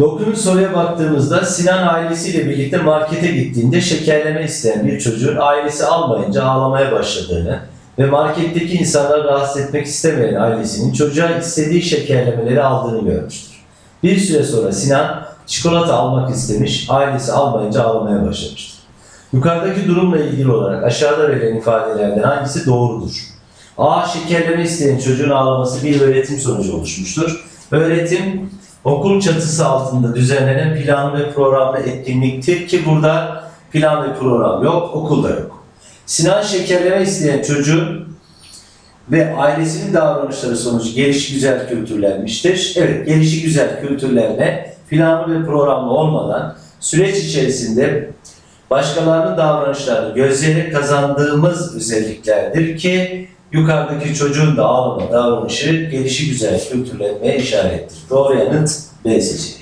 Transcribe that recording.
Dokuzuncu soruya baktığımızda Sinan ailesiyle birlikte markete gittiğinde şekerleme isteyen bir çocuğun ailesi almayınca ağlamaya başladığını ve marketteki insanları rahatsız etmek istemeyen ailesinin çocuğa istediği şekerlemeleri aldığını görmüştür. Bir süre sonra Sinan çikolata almak istemiş, ailesi almayınca ağlamaya başlamıştır. Yukarıdaki durumla ilgili olarak aşağıda verilen ifadelerden hangisi doğrudur? A. Şekerleme isteyen çocuğun ağlaması bir öğretim sonucu oluşmuştur. Öğretim okul çatısı altında düzenlenen planlı ve programlı etkinliktir ki burada plan ve program yok, okulda yok. Sinan şekerleme isteyen çocuğun ve ailesinin davranışları sonucu gelişi güzel kültürlenmiştir. Evet, gelişi güzel kültürlenme planlı ve programlı olmadan süreç içerisinde başkalarının davranışlarını gözleyerek kazandığımız özelliklerdir ki yukarıdaki çocuğun da ağlama davranışı gelişi güzel kültürlenmeye işarettir. Doğru yanıt B seçeneği.